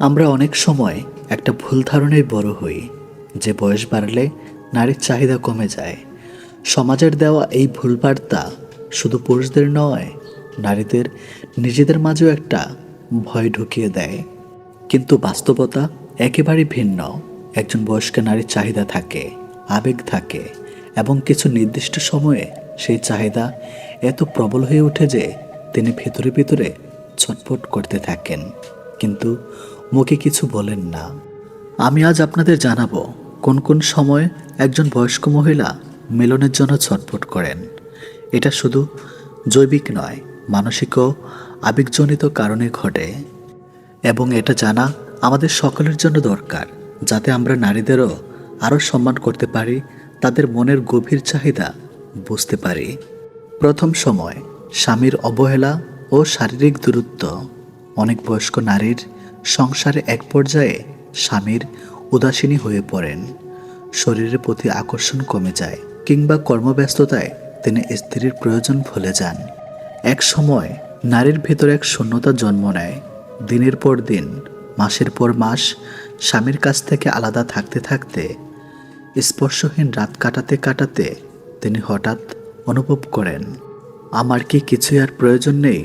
আমরা অনেক সময় একটা ভুল ধারণায় বড় হই। যে বয়স বাড়লে নারীর চাহিদা কমে যায়। সমাজের দেওয়া এই ভুল বার্তা শুধু পুরুষদের নয়, নারীদের নিজেদের মাঝেও একটা ভয় ঢুকিয়ে দেয়। কিন্তু বাস্তবতা একেবারেই ভিন্ন। একজন বয়স্ক নারীর চাহিদা থাকে, আবেগ থাকে, এবং কিছু নির্দিষ্ট সময়ে সেই চাহিদা এত প্রবল হয়ে ওঠে যে তিনি ভিতরে ভিতরে ছটফট করতে থাকেন। কিন্তু মুখে কিছু বলেন না। আমি আজ আপনাদের জানাব কোন কোন সময় একজন বয়স্ক মহিলা মিলনের জন্য ছটফট করেন। এটা শুধু জৈবিক নয়, মানসিক ও আবেগজনিত কারণে ঘটে। এবং এটা জানা আমাদের সকলের জন্য দরকার, যাতে আমরা নারীদেরও আরও সম্মান করতে পারি, তাদের মনের গভীর চাহিদা বুঝতে পারি। প্রথম সময়, স্বামীর অবহেলা ও শারীরিক দূরত্ব। অনেক বয়স্ক নারীর সংসারে এক পর্যায়ে স্বামীর উদাসীনী হয়ে পড়েন। শরীরের প্রতি আকর্ষণ কমে যায় কিংবা কর্মব্যস্ততায় তিনি স্ত্রীর প্রয়োজন ভুলে যান। এক সময় নারীর ভেতরে এক শূন্যতা জন্ম নেয়। দিনের পর দিন, মাসের পর মাস স্বামীর কাছ থেকে আলাদা থাকতে থাকতে, স্পর্শহীন রাত কাটাতে কাটাতে তিনি হঠাৎ অনুভব করেন, আমার কি কিছুই আর প্রয়োজন নেই?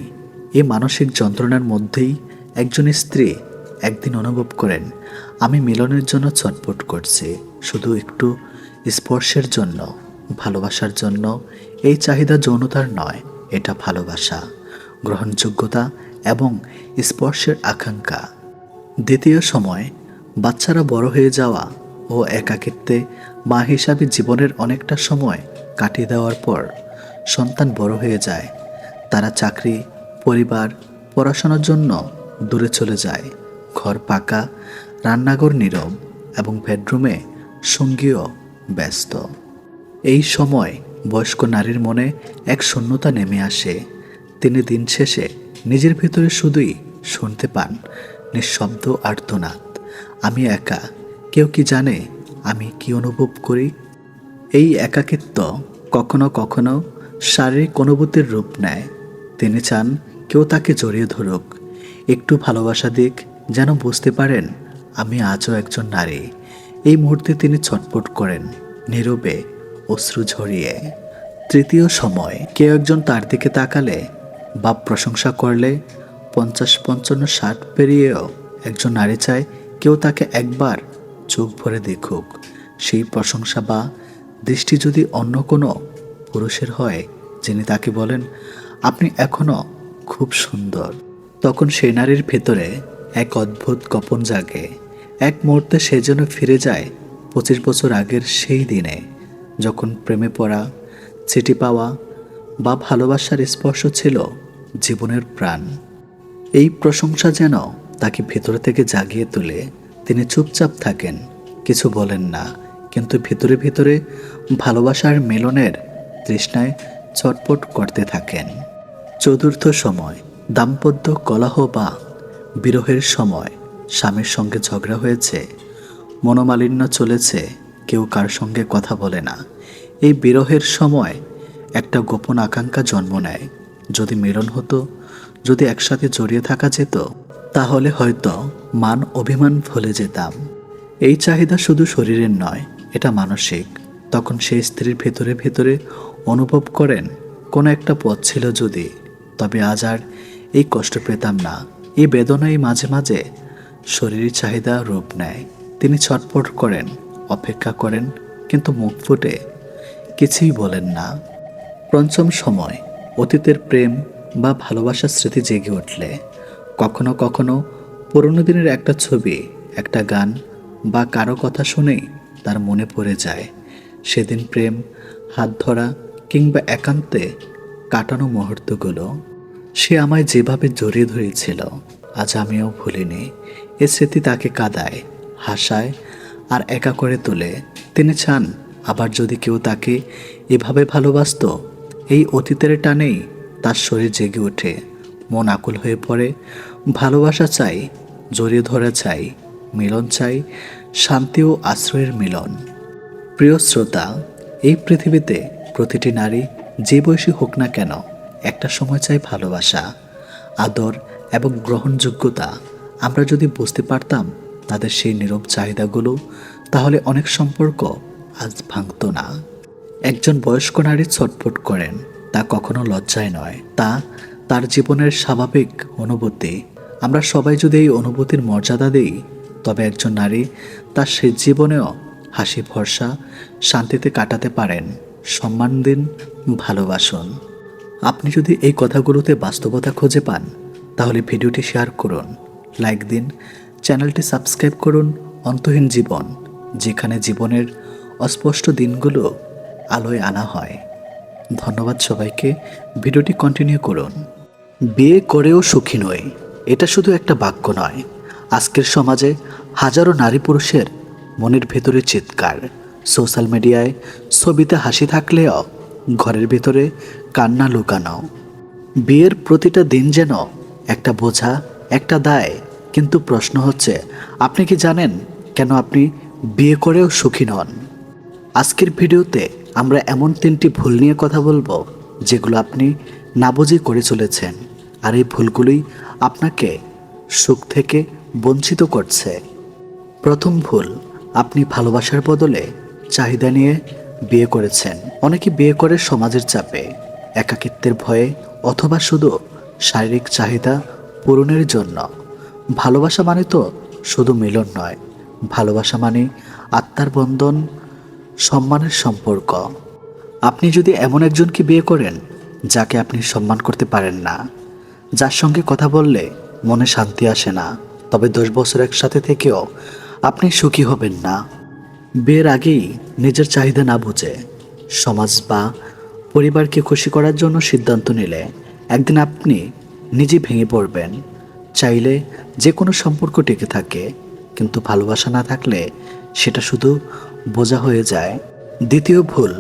এই মানসিক যন্ত্রণার মধ্যেই একজন স্ত্রী একদিন অনুভব করেন, আমি মিলনের জন্য ছটপট করছি, শুধু একটু স্পর্শের জন্য, ভালোবাসার জন্য। এই চাহিদা যৌনতার নয়, এটা ভালোবাসা, গ্রহণযোগ্যতা এবং স্পর্শের আকাঙ্ক্ষা। দ্বিতীয় সময়, বাচ্চারা বড় হয়ে যাওয়া ও একাকিত্বে মা হিসাবে জীবনের অনেকটা সময় কাটিয়ে দেওয়ার পর সন্তান বড় হয়ে যায়। তারা চাকরি, পরিবার, পড়াশোনার জন্য দূরে চলে যায়। ঘর পাকা, রান্নাঘর নীরব এবং বেডরুমে সঙ্গীও ব্যস্ত। এই সময় বয়স্ক নারীর মনে এক শূন্যতা নেমে আসে। তিনি দিন শেষে নিজের ভিতরে শুধুই শুনতে পান, নিঃশব্দ আর্তনাদ। আমি একা, কেউ কি জানে আমি কি অনুভব করি? এই একাকিত্ব কখনো কখনো শারীরিক অনুভূতির রূপ নেয়। তিনি চান কেউ তাকে জড়িয়ে ধরুক। একটু ভালোবাসা দিক, যেন বুঝতে পারেন, আমি আজও একজন নারী। এই মুহূর্তে তিনি ছটপট করেন, নীরবে, অশ্রু ঝরিয়ে। তৃতীয় সময়, কেউ একজন তার দিকে তাকালে বা প্রশংসা করলে, পঞ্চাশ পঞ্চান্ন ষাট পেরিয়েও একজন নারী চায়, কেউ তাকে একবার চোখ ভরে দেখুক। সেই প্রশংসা বা দৃষ্টি যদি অন্য কোনো পুরুষের হয়, যিনি তাকে বলেন, আপনি এখনও খুব সুন্দর। তখন সেই নারীর ভেতরে এক অদ্ভুত কপন জাগে। এক মুহূর্তে সে যেন ফিরে যায় পঁচিশ বছর আগের সেই দিনে, যখন প্রেমে পড়া, চিঠি পাওয়া বা ভালোবাসার স্পর্শ ছিল জীবনের প্রাণ। এই প্রশংসা যেন তাকে ভেতরে থেকে জাগিয়ে তোলে। তিনি চুপচাপ থাকেন, কিছু বলেন না, কিন্তু ভিতরে ভিতরে ভালোবাসার মিলনের তৃষ্ণায় ছটপট করতে থাকেন। চতুর্থ সময় দাম্পত্য কলহ বা বিরহের সময় স্বামীর সঙ্গে ঝগড়া হয়েছে, মনোমালিন্য চলেছে, কেউ কার সঙ্গে কথা বলে না। এই বিরহের সময় একটা গোপন আকাঙ্ক্ষা জন্ম নেয়। যদি মিলন হতো, যদি একসাথে জড়িয়ে থাকা যেত, তাহলে হয়তো মান অভিমান ভুলে যেতাম। এই চাহিদা শুধু শরীরের নয়, এটা মানসিক। তখন সেই স্ত্রীর ভেতরে ভেতরে অনুভব করেন, কোনো একটা পথ ছিল যদি, তবে আজ আর এই কষ্ট পেতাম না। এই বেদনাই মাঝে মাঝে শরীরের চাহিদা রূপ নেয়। তিনি ছটফট করেন, অপেক্ষা করেন, কিন্তু মুখ ফুটে। কিছুই বলেন না। পঞ্চম সময়, অতীতের প্রেম বা ভালোবাসার স্মৃতি জেগে উঠলে। কখনো কখনো পুরনো দিনের একটা ছবি, একটা গান বা কারও কথা শুনেই তার মনে পড়ে যায়। সেদিন প্রেম, হাত ধরা কিংবা একান্তে কাটানো মুহূর্তগুলো। সে আমায় যেভাবে জড়িয়ে ধরেছিল, আজ আমিও ভুলিনি। এ স্মৃতি তাকে কাদায়, হাসায় আর একা করে তোলে। তিনি চান, আবার যদি কেউ তাকে এভাবে ভালোবাসতো, এই অতীতের টানেই তার শরীর জেগে ওঠে। মন আকুল হয়ে পড়ে, ভালোবাসা চাই, জড়িয়ে ধরা চাই, মিলন চাই, শান্তি ও আশ্রয়ের মিলন। প্রিয় শ্রোতা, এই পৃথিবীতে প্রতিটি নারী যে বয়সী হোক না কেন একটা সময় চাই ভালোবাসা, আদর এবং গ্রহণযোগ্যতা। আমরা যদি বুঝতে পারতাম তাদের সেই নীরব চাহিদাগুলো, তাহলে অনেক সম্পর্ক আজ ভাঙতো না। একজন বয়স্ক নারী ছটফট করেন, তা কখনো লজ্জায় নয়। তা তার জীবনের স্বাভাবিক অনুভূতি। আমরা সবাই যদি এই অনুভূতির মর্যাদা দিই, তবে একজন নারী তার সে জীবনেও হাসি ভরসা শান্তিতে কাটাতে পারেন। সম্মান দিন, ভালোবাসুন। আপনি যদি এই কথাগুলোতে বাস্তবতা খুঁজে পান, তাহলে ভিডিওটি শেয়ার করুন, লাইক দিন, চ্যানেলটি সাবস্ক্রাইব করুন অন্তহীন জীবন, যেখানে জীবনের অস্পষ্ট দিনগুলো আলোয় আনা হয়। ধন্যবাদ সবাইকে, ভিডিওটি কন্টিনিউ করুন। বিয়ে করেও সুখী নই, এটা শুধু একটা বাক্য নয়। আজকের সমাজে হাজারো নারী পুরুষের মনের ভেতরে চিৎকার। সোশ্যাল মিডিয়ায় ছবিতে হাসি থাকলেও ঘরের ভেতরে কান্না লুকানো। বিয়ের প্রতিটা দিন যেন একটা বোঝা, একটা দায়। কিন্তু প্রশ্ন হচ্ছে, আপনি কি জানেন কেন আপনি বিয়ে করেও সুখী নন? আজকের ভিডিওতে আমরা এমন তিনটি ভুল নিয়ে কথা বলব, যেগুলো আপনি নাবুজি করে চলেছেন। আর এই ভুলগুলোই আপনাকে সুখ থেকে বঞ্চিত করছে। প্রথম ভুল, আপনি ভালোবাসার বদলে চাহিদা নিয়ে বিয়ে করেছেন। অনেকে বিয়ে করে সমাজের চাপে। একাকিত্বের ভয়ে অথবা শুধু শারীরিক চাহিদা পূরণের জন্য। ভালোবাসা মানে তো শুধু মিলন নয়। ভালোবাসা মানে আত্মার বন্ধন, সম্মানের সম্পর্ক। আপনি যদি এমন একজনকে বিয়ে করেন, যাকে আপনি সম্মান করতে পারেন না, যার সঙ্গে কথা বললে মনে শান্তি আসে না, তবে দশ বছর একসাথে থেকেও আপনি সুখী হবেন না। বিয়ের আগেই নিজের চাহিদা না বুঝে সমাজ বা পরিবারকে খুশি করার জন্য সিদ্ধান্ত নিলে একদিন আপনি নিজে ভেঙে পড়বেন। চাইলে যে কোনো সম্পর্ক টিকে থাকে, কিন্তু ভালোবাসা না থাকলে সেটা শুধু বোঝা হয়ে যায়। দ্বিতীয় ভুল,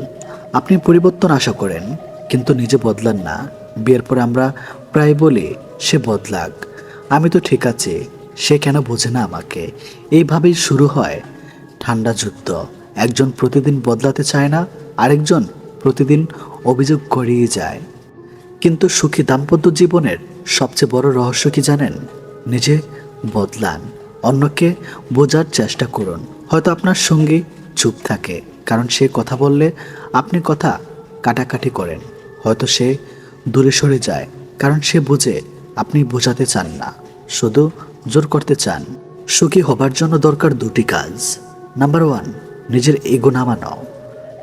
আপনি পরিবর্তন আশা করেন, কিন্তু নিজে বদলান না। বিয়ের পর আমরা প্রায় বলি, সে বদলাক। আমি তো ঠিক আছি, সে কেন বোঝে না আমাকে? এইভাবেই শুরু হয় ঠান্ডা যুদ্ধ। একজন প্রতিদিন বদলাতে চায় না, আরেকজন প্রতিদিন অভিযোগ করিয়ে যায়। কিন্তু সুখী দাম্পত্য জীবনের সবচেয়ে বড় রহস্য কি জানেন? নিজে বদলান। অন্যকে বোঝার চেষ্টা করুন। হয়তো আপনার সঙ্গী চুপ থাকে, কারণ সে কথা বললে আপনি কথা কাটাকাটি করেন। হয়তো সে দূরে সরে যায়, কারণ সে বুঝে আপনি বোঝাতে চান না। শুধু জোর করতে চান। সুখী হবার জন্য দরকার দুটি কাজ। নাম্বার ওয়ান, নিজের এগো নামানো।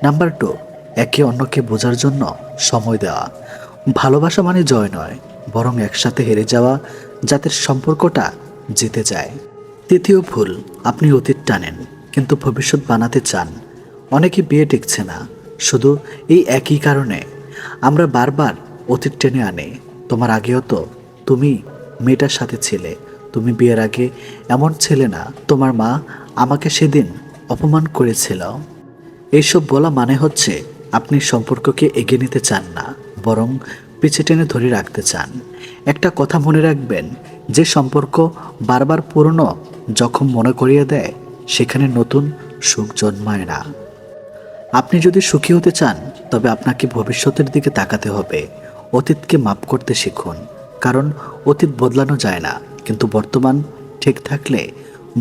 নাম্বার টু একে অন্যকে বোঝার জন্য সময় দেওয়া। ভালোবাসা মানে জয় নয়, বরং একসাথে হেরে যাওয়া যাতে সম্পর্কটা জিতে যায়। তৃতীয় ভুল, আপনি অতীত টানেন, কিন্তু ভবিষ্যৎ বানাতে চান। অনেকে বিয়ে টিকছে না, শুধু এই একই কারণে। আমরা বারবার অতীত টেনে আনে, তোমার আগেও তো, তুমি মেয়েটার সাথে ছিলে, তুমি বিয়ের আগে এমন ছেলে না, তোমার মা আমাকে সেদিন অপমান করেছিল। এইসব বলা মানে হচ্ছে আপনি সম্পর্ককে এগিয়ে নিতে চান না, বরং পিছে টেনে ধরে রাখতে চান। একটা কথা মনে রাখবেন, যে সম্পর্ক বারবার পুরনো, যখন মনে করিয়ে দেয়, সেখানে নতুন সুখ জন্মায় না। আপনি যদি সুখী হতে চান, তবে আপনাকে ভবিষ্যতের দিকে তাকাতে হবে। অতীতকে মাপ করতে শিখুন, কারণ অতীত বদলানো যায় না, কিন্তু বর্তমান ঠিক থাকলে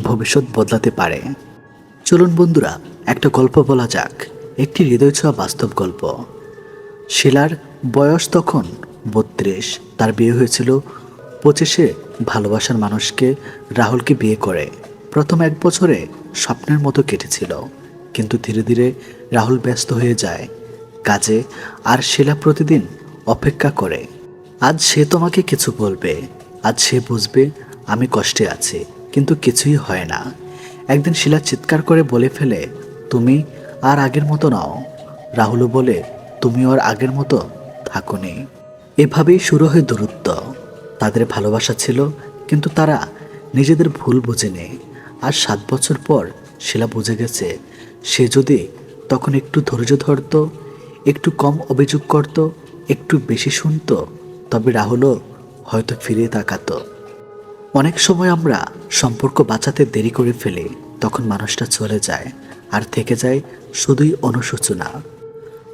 ভবিষ্যৎ বদলাতে পারে। চলুন বন্ধুরা, একটা গল্প বলা যাক। একটি হৃদয় ছোঁয়া বাস্তব গল্প। শিলার বয়স তখন বত্রিশ। তার বিয়ে হয়েছিল পঁচিশে। ভালোবাসার মানুষকে রাহুলকে বিয়ে করে। প্রথম এক বছরে স্বপ্নের মতো কেটেছিল। কিন্তু ধীরে ধীরে রাহুল ব্যস্ত হয়ে যায়। কাজে আর শিলা প্রতিদিন অপেক্ষা করে। আজ সে তোমাকে কিছু বলবে। আজ সে বুঝবে আমি কষ্টে আছি। কিন্তু কিছুই হয় না। একদিন শিলা চিৎকার করে বলে ফেলে, তুমি আর আগের মতো নাও। রাহুলও বলে তুমি ওর আগের মতো থাকুনি। এভাবেই শুরু হয় দূরত্ব। তাদের ভালোবাসা ছিল, কিন্তু তারা নিজেদের ভুল বুঝেনি। আর সাত বছর পর শিলা বুঝে গেছে, সে যদি তখন একটু ধৈর্য ধরতো, একটু কম অভিযোগ করত, একটু বেশি শুনতো, তবে রাহুলও হয়তো ফিরে তাকাতো। অনেক সময় আমরা সম্পর্ক বাঁচাতে দেরি করে ফেলি, তখন মানুষটা চলে যায়। আর থেকে যায় শুধুই অনুশোচনা।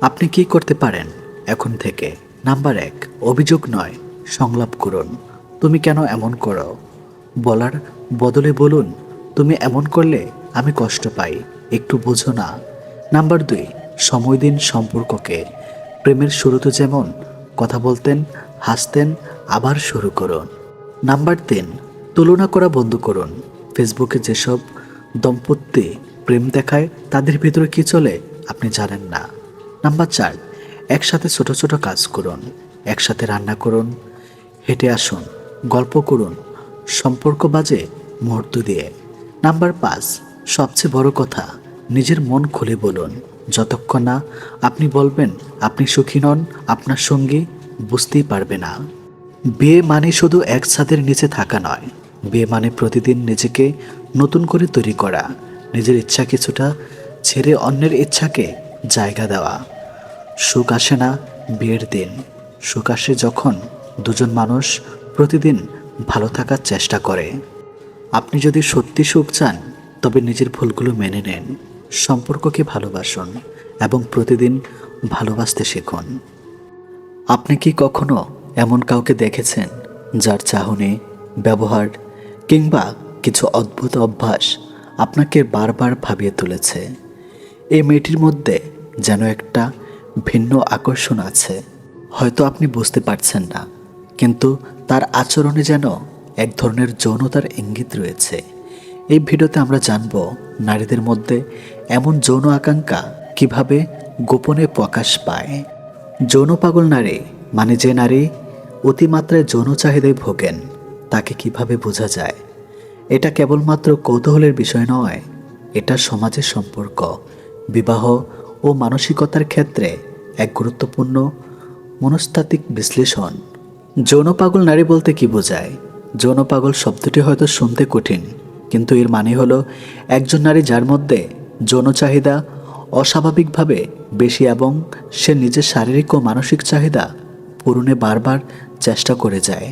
আপনি কি করতে পারেন? এখন থেকে। নাম্বার এক, অভিযোগ নয়, সংলাপ করুন। তুমি কেন এমন করো? বলার বদলে বলুন, তুমি এমন করলে আমি কষ্ট পাই, একটু বোঝো না। নাম্বার দুই, সময় দিন সম্পর্ককে। প্রেমের শুরুতে যেমন কথা বলতেন, হাসতেন, আবার শুরু করুন। নাম্বার তিন, তুলনা করা বন্ধ করুন। ফেসবুকে যেসব দম্পতি প্রেম দেখায়, তাদের ভিতরে কি চলে আপনি জানেন না। নাম্বার চার, একসাথে ছোট ছোট কাজ করুন, একসাথে রান্না করুন, হেঁটে আসুন, গল্প করুন, সম্পর্ক বাজে মুহূর্ত দিয়ে। নাম্বার পাঁচ, সবচেয়ে বড় কথা, নিজের মন খুলে বলুন। যতক্ষণ না আপনি বলবেন আপনি সুখী নন, আপনার সঙ্গী বুঝতেই পারবে না। বিয়ে মানে শুধু এক ছাদের নিচে থাকা নয়, বিয়ে মানে প্রতিদিন নিজেকে নতুন করে তৈরি করা। নিজের ইচ্ছা কিছুটা ছেড়ে অন্যের ইচ্ছাকে জায়গা দেওয়া। সুখ আসে না বিয়ের দিন। সুখ আসে যখন দুজন মানুষ প্রতিদিন ভালো থাকার চেষ্টা করে। আপনি যদি সত্যি সুখ চান, তবে নিজের ভুলগুলো মেনে নেন। সম্পর্ককে ভালোবাসুন এবং প্রতিদিন ভালোবাসতে শিখুন। আপনি কি কখনো এমন কাউকে দেখেছেন, যার চাহনি, ব্যবহার কিংবা কিছু অদ্ভুত অভ্যাস আপনাকে বারবার ভাবিয়ে তুলেছে। এই মেয়েটির মধ্যে যেন একটা ভিন্ন আকর্ষণ আছে। হয়তো আপনি বুঝতে পারছেন না, কিন্তু তার আচরণে যেন এক ধরনের যৌনতার ইঙ্গিত রয়েছে। এই ভিডিওতে আমরা জানব নারীদের মধ্যে এমন যৌন আকাঙ্ক্ষা কীভাবে গোপনে প্রকাশ পায়। যৌন পাগল নারী মানে যে নারী অতিমাত্রায় যৌন চাহিদায় ভোগেন, তাকে কীভাবে বোঝা যায়? এটা কেবলমাত্র কৌতূহলের বিষয় নয়, এটা সমাজের সম্পর্ক, বিবাহ ও মানসিকতার ক্ষেত্রে এক গুরুত্বপূর্ণ মনস্তাত্ত্বিক বিশ্লেষণ। যৌন পাগল নারী বলতে কি বোঝায়? যৌন পাগল শব্দটি হয়তো শুনতে কঠিন, কিন্তু এর মানে হলো একজন নারী যার মধ্যে যৌন চাহিদা অস্বাভাবিকভাবে বেশি এবং সে নিজের শারীরিক ও মানসিক চাহিদা পূরণে বারবার চেষ্টা করে যায়।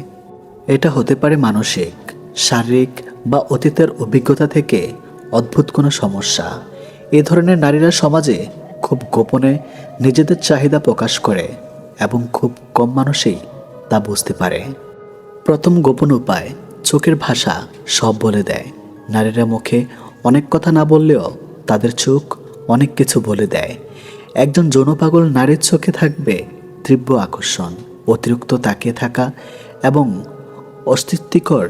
এটা হতে পারে মানসিক। শারীরিক বা অতীতের অভিজ্ঞতা থেকে অদ্ভুত কোনো সমস্যা। এ ধরনের নারীরা সমাজে খুব গোপনে নিজেদের চাহিদা প্রকাশ করে এবং খুব কম মানুষই তা বুঝতে পারে। প্রথম গোপন উপায় চোখের ভাষা সব বলে দেয়। নারীরা মুখে অনেক কথা না বললেও তাদের চোখ অনেক কিছু বলে দেয়। একজন যৌনপাগল নারীর চোখে থাকবে তীব্র আকর্ষণ, অতিরিক্ত তাকিয়ে থাকা এবং অস্তিত্বিকর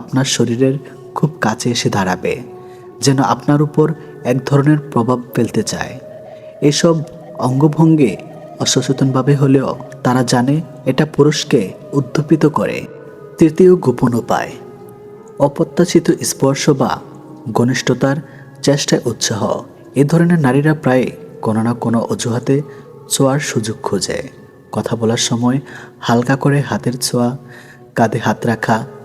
আপনার শরীরের খুব কাছে এসে দাঁড়াবে, যেন আপনার উপর এক ধরনের প্রভাব ফেলতে চায়। এসব অঙ্গভঙ্গি অসচেতনভাবে হলেও তারা জানে এটা পুরুষকে উদ্দীপিত করে। তৃতীয় গোপন উপায়, অপ্রত্যাশিত স্পর্শ বা ঘনিষ্ঠতার চেষ্টায় উৎসাহ। এ ধরনের নারীরা প্রায় কোনো না কোনো অজুহাতে ছোঁয়ার সুযোগ খোঁজে। কথা বলার সময় হালকা করে হাতের ছোঁয়া, কাঁধে হাত রাখা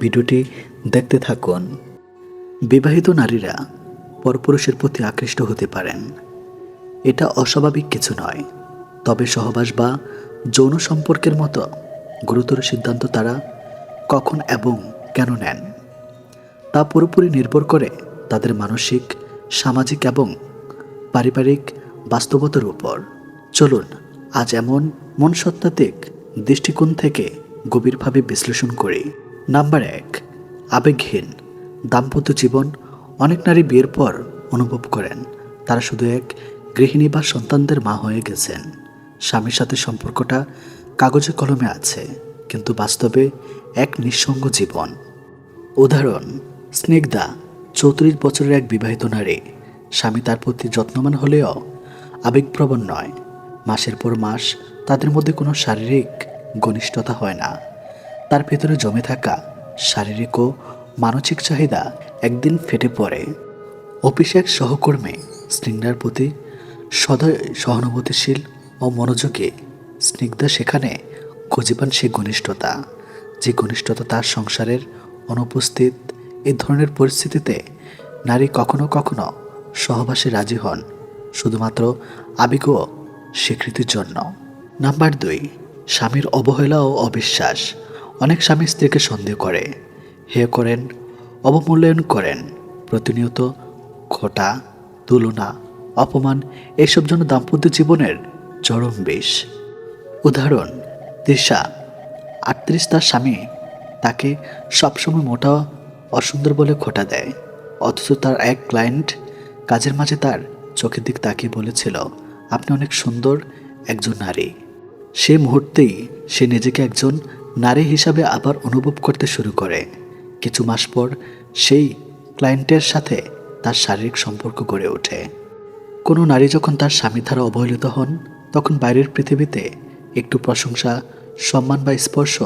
ভিডিওটি দেখতে থাকুন। বিবাহিত নারীরা পরপুরুষের প্রতি আকৃষ্ট হতে পারেন। এটা অস্বাভাবিক কিছু নয়, তবে সহবাস বা যৌন সম্পর্কের মতো গুরুতর সিদ্ধান্ত তারা কখন এবং কেন নেন? তা পুরোপুরি নির্ভর করে তাদের মানসিক, সামাজিক এবং পারিবারিক বাস্তবতার উপর। চলুন, আজ এমন মনসত্ত্বাত্ত্বিক দৃষ্টিকোণ থেকে গভীরভাবে বিশ্লেষণ করি। নাম্বার এক আবেগহীন দাম্পত্য জীবন অনেক নারী বিয়ের পর অনুভব করেন। তারা শুধু এক গৃহিণী বা সন্তানদের মা হয়ে গেছেন। স্বামীর সাথে সম্পর্কটা কাগজে কলমে আছে, কিন্তু বাস্তবে এক নিঃসঙ্গ জীবন। উদাহরণ, স্নিগ্ধা, চৌত্রিশ বছরের এক বিবাহিত নারী। স্বামী তার প্রতি যত্নবান হলেও আবেগপ্রবণ নয়। মাসের পর মাস তাদের মধ্যে কোনো শারীরিক ঘনিষ্ঠতা হয় না। তার ভেতরে জমে থাকা শারীরিক ও মানসিক চাহিদা একদিন ফেটে পড়ে। অফিসে এক সহকর্মী স্নিগ্ধার প্রতি সদয় সহানুভূতিশীল ও মনোযোগী। স্নিগ্ধা সেখানে খুঁজে পান সেই ঘনিষ্ঠতা, যে ঘনিষ্ঠতা তার সংসারের অনুপস্থিত এ ধরনের পরিস্থিতিতে নারী কখনো কখনো সহবাসে রাজি হন, শুধুমাত্র আবেগ স্বীকৃতির জন্য। নাম্বার দুই, স্বামীর অবহেলা ও অবিশ্বাস। অনেক স্বামী স্ত্রীকে সন্দেহ করে, হে করেন, অবমূল্যায়ন করেন, প্রতিনিয়ত খোটা, তুলনা, অপমান, এসব জন্য দাম্পত্য জীবনের চরম বিষ উদাহরণ, তৃষা, আটত্রিশ তার স্বামী তাকে সবসময় মোটা অসুন্দর বলে খোটা দেয়, অথচ তার এক ক্লায়েন্ট কাজের মাঝে তার চোখের দিক তাকিয়ে বলেছিল, আপনি অনেক সুন্দর একজন নারী। সে মুহূর্তেই সে নিজেকে একজন নারী হিসাবে আবার অনুভব করতে শুরু করে। কিছু মাস পর সেই ক্লায়েন্টের সাথে তার শারীরিক সম্পর্ক গড়ে ওঠে। কোনো নারী যখন তার স্বামী দ্বারা অবহেলিত হন, তখন বাইরের পৃথিবীতে একটু প্রশংসা, সম্মান বা স্পর্শ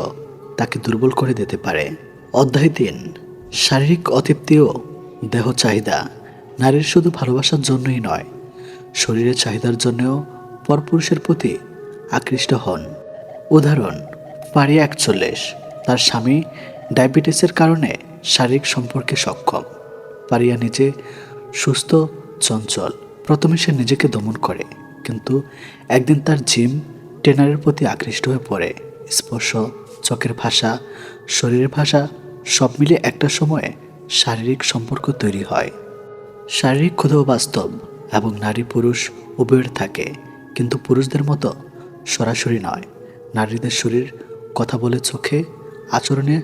তাকে দুর্বল করে দিতে পারে। অধ্যায় তিন, শারীরিক অতৃপ্তি ও দেহ চাহিদা। নারীর শুধু ভালোবাসার জন্যই নয়, শরীরের চাহিদার জন্যও পরপুরুষের প্রতি আকৃষ্ট হন। উদাহরণ পারিয়া একচল্লিশ। তার স্বামী ডায়াবেটিসের কারণে শারীরিক সম্পর্কে সক্ষম। পারিয়া নিজে সুস্থ, চঞ্চল। প্রথমে সে নিজেকে দমন করে, কিন্তু একদিন তার জিম ট্রেনারের প্রতি আকৃষ্ট হয়ে পড়ে। স্পর্শ, চোখের ভাষা, শরীরের ভাষা সব মিলে একটা সময়ে শারীরিক সম্পর্ক তৈরি হয়। শারীরিক ক্ষুধাও বাস্তব এবং নারী পুরুষ উভয়ের থাকে, কিন্তু পুরুষদের মতো সরাসরি নয়। নারীদের শরীর কথা বলে চোখে, আচরণে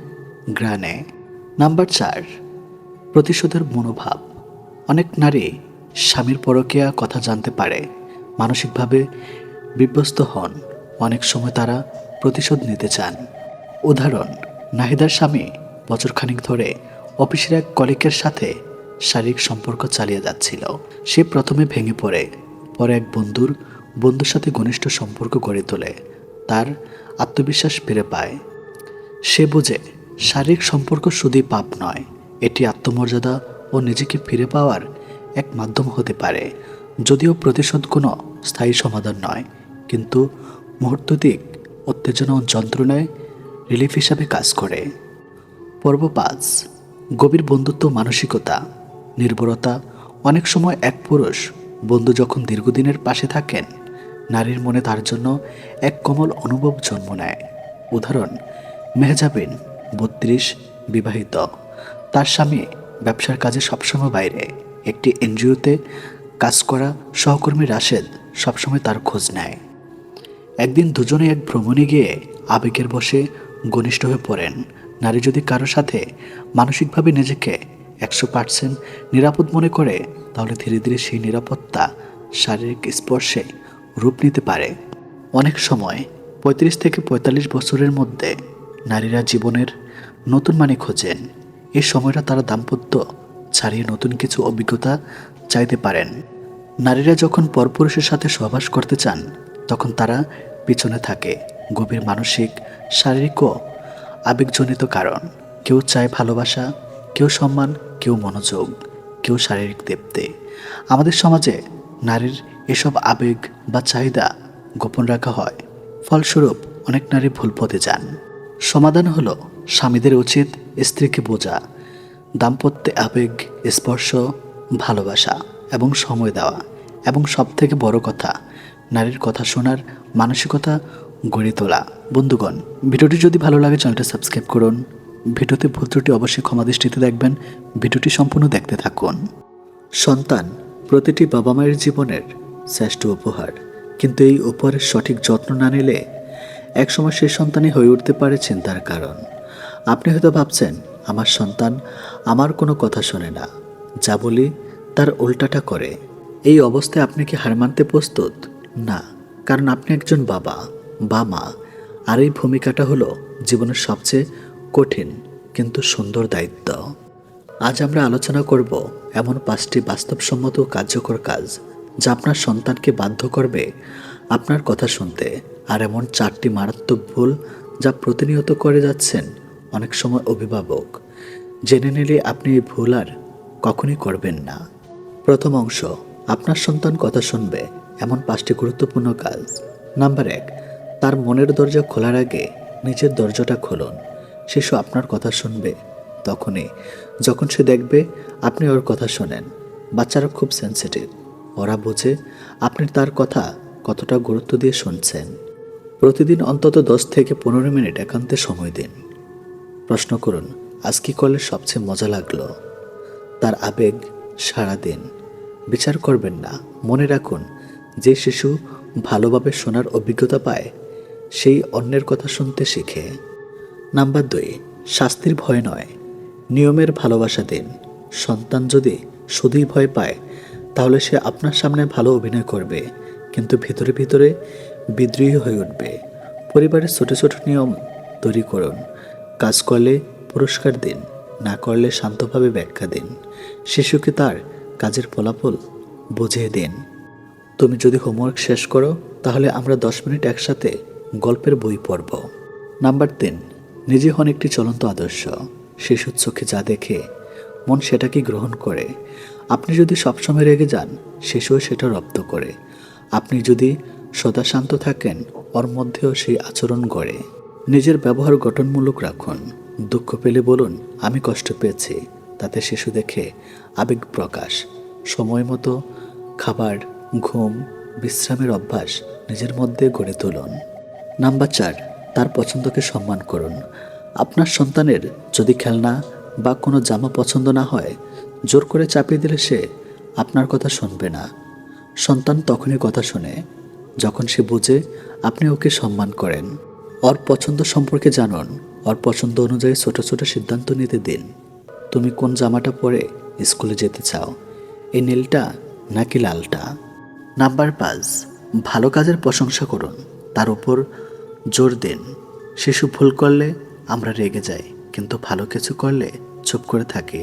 গ্রানে নাম্বার চার, প্রতিশোধের মনোভাব। অনেক নারী স্বামীর পরকীয়া কথা জানতে পারে, মানসিকভাবে বিভ্যস্ত হন। অনেক সময় তারা প্রতিশোধ নিতে চান। উদাহরণ, নাহিদার স্বামী বছরখানিক ধরে অফিসের এক কলিকের সাথে শারীরিক সম্পর্ক চালিয়ে যাচ্ছিল। সে প্রথমে ভেঙে পড়ে, পরে এক বন্ধুর বন্ধুর সাথে ঘনিষ্ঠ সম্পর্ক গড়ে তোলে। তার আত্মবিশ্বাস ফিরে পায়। সে বুঝে, শারীরিক সম্পর্ক শুধুই পাপ নয়, এটি আত্মমর্যাদা ও নিজেকে ফিরে পাওয়ার এক মাধ্যম হতে পারে। যদিও প্রতিশোধ কোনো স্থায়ী সমাধান নয়, কিন্তু মুহূর্তদিক উত্তেজনা ও যন্ত্রণায় রিলিফ হিসাবে কাজ করে। পর্ব পাঁচ, গভীর বন্ধুত্ব মানসিকতা। নির্ভরতা, অনেক সময় এক পুরুষ বন্ধু যখন দীর্ঘদিনের পাশে থাকেন নারীর মনে তার জন্য এক কোমল অনুভব জন্ম নেয়। উদাহরণ মেহজাবিন বত্রিশ, বিবাহিত। তার স্বামী ব্যবসার কাজে সবসময় বাইরে। একটি এনজিওতে কাজ করা সহকর্মী রাশেদ সবসময় তার খোঁজ নেয়। একদিন দুজনে এক ভ্রমণে গিয়ে আবেগের বসে ঘনিষ্ঠ হয়ে পড়েন। নারী যদি কারও সাথে মানসিকভাবে নিজেকে একশো পার্সেন্ট নিরাপদ মনে করে, তাহলে ধীরে ধীরে সেই নিরাপত্তা, শারীরিক স্পর্শে রূপ নিতে পারে। অনেক সময় পঁয়ত্রিশ থেকে পঁয়তাল্লিশ বছরের মধ্যে নারীরা জীবনের নতুন মানে খোঁজেন। এই সময়টা তারা দাম্পত্য ছাড়িয়ে নতুন কিছু অভিজ্ঞতা চাইতে পারেন। নারীরা যখন পরপুরুষের সাথে সহবাস করতে চান, তখন তারা পিছনে থাকে গভীর মানসিক, শারীরিক ও আবেগজনিত কারণ। কেউ চায় ভালোবাসা, কেউ সম্মান, কেউ মনোযোগ, কেউ শারীরিক দেবতে আমাদের সমাজে নারীর এসব আবেগ বা চাহিদা গোপন রাখা হয়। ফলস্বরূপ, অনেক নারী ভুল পথে যান। সমাধান হলো স্বামীদের উচিত স্ত্রীকে বোঝা, দাম্পত্যে আবেগ, স্পর্শ, ভালোবাসা এবং সময় দেওয়া এবং সব থেকে বড় কথা, নারীর কথা শোনার মানসিকতা গড়ে তোলা। বন্ধুগণ, ভিডিওটি যদি ভালো লাগে চ্যানেলটা সাবস্ক্রাইব করুন। ভিডিওতে ভুল ত্রুটি অবশ্যই ক্ষমা দৃষ্টিতে দেখবেন। ভিডিওটি সম্পূর্ণ দেখতে থাকুন। সন্তান, প্রতিটি বাবা মায়ের জীবনের শ্রেষ্ঠ উপহার। কিন্তু এই উপহারের সঠিক যত্ন না নিলে একসময় সেই সন্তানই হয়ে উঠতে পারে চিন্তার কারণ। আপনি হয়তো ভাবছেন, আমার সন্তান আমার কোনো কথা শোনে না। যা বলি তার উল্টাটা করে। এই অবস্থায় আপনি কি হার মানতে প্রস্তুত? না, কারণ আপনি একজন বাবা, বা মা। আর এই ভূমিকাটা হলো জীবনের সবচেয়ে কঠিন কিন্তু সুন্দর দায়িত্ব। আজ আমরা আলোচনা করব এমন পাঁচটি বাস্তবসম্মত কার্যকর কাজ যা আপনার সন্তানকে বাধ্য করবে আপনার কথা শুনতে। আর এমন চারটি মারাত্মক ভুল যা প্রতিনিয়ত করে যাচ্ছেন অনেক সময় অভিভাবক। জেনে নিলে আপনি এই ভুল আর কখনই করবেন না। প্রথম অংশ, আপনার সন্তান কথা শুনবে, এমন পাঁচটি গুরুত্বপূর্ণ কাজ। নাম্বার এক, তার মনের দরজা খোলার আগে নিজের দরজাটা খুলুন। শিশু আপনার কথা শুনবে তখনই। যখন সে দেখবে আপনি ওর কথা শোনেন। বাচ্চারা খুব সেন্সিটিভ ওরা বোঝে আপনি তার কথা কতটা গুরুত্ব দিয়ে শুনছেন। প্রতিদিন অন্তত দশ থেকে পনেরো মিনিট একান্তে সময় দিন। প্রশ্ন করুন, আজ কি করলে সবচেয়ে মজা লাগল? তার আবেগ সারা দিন। বিচার করবেন না, মনে রাখুন, যে শিশু ভালোভাবে শোনার অভিজ্ঞতা পায়, সেই অন্যের কথা শুনতে শিখে। নাম্বার দুই, শাস্তির ভয় নয়। নিয়মের ভালোবাসা দিন। সন্তান যদি শুধুই ভয় পায় তাহলে সে আপনার সামনে ভালো অভিনয় করবে, কিন্তু ভিতরে ভিতরে বিদ্রোহী হয়ে উঠবে। পরিবারের ছোট ছোট নিয়ম তৈরি করুন। কাজ করলে পুরস্কার দিন, না করলে শান্তভাবে ব্যাখ্যা দিন। শিশুকে তার কাজের ফলাফল বুঝিয়ে দিন। তুমি যদি হোমওয়ার্ক শেষ করো, তাহলে আমরা দশ মিনিট একসাথে গল্পের বই পড়ব। নাম্বার তিন, নিজে হন একটি চলন্ত আদর্শ। শিশুর চোখে যা দেখে মন সেটাকে গ্রহণ করে। আপনি যদি সবসময় রেগে যান শিশুও সেটা রপ্ত করে। আপনি যদি সদা শান্ত থাকেন, ওর মধ্যেও সেই আচরণ গড়ে। নিজের ব্যবহার গঠনমূলক রাখুন। দুঃখ পেলে বলুন, আমি কষ্ট পেয়েছি। তাতে শিশু দেখে আবেগ প্রকাশ। সময় মতো খাবার, ঘুম, বিশ্রামের অভ্যাস নিজের মধ্যে গড়ে তুলুন। নাম্বার চার, তার পছন্দকে সম্মান করুন। আপনার সন্তানের যদি খেলনা বা কোনো জামা পছন্দ না হয় জোর করে চাপিয়ে দিলে সে আপনার কথা শুনবে না। সন্তান তখনই কথা শোনে, যখন সে বুঝে আপনি ওকে সম্মান করেন। ওর পছন্দ সম্পর্কে জানুন। ওর পছন্দ অনুযায়ী ছোট ছোট সিদ্ধান্ত নিতে দিন। তুমি কোন জামাটা পরে স্কুলে যেতে চাও? এই নীলটা নাকি লালটা? নাম্বার পাঁচ, ভালো কাজের প্রশংসা করুন। তার উপর জোর দিন। শিশু ভুল করলে আমরা রেগে যাই, কিন্তু ভালো কিছু করলে চুপ করে থাকি।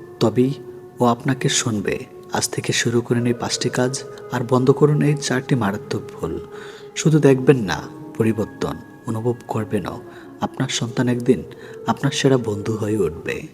তবেই ও আপনাকে শুনবে। আজ থেকে শুরু করেন এই পাঁচটি কাজ আর বন্ধ করুন এই চারটি মারাত্মক ভুল। শুধু দেখবেন না, পরিবর্তন অনুভব করবেনও। আপনার সন্তান একদিন আপনার সেরা বন্ধু হয়ে উঠবে।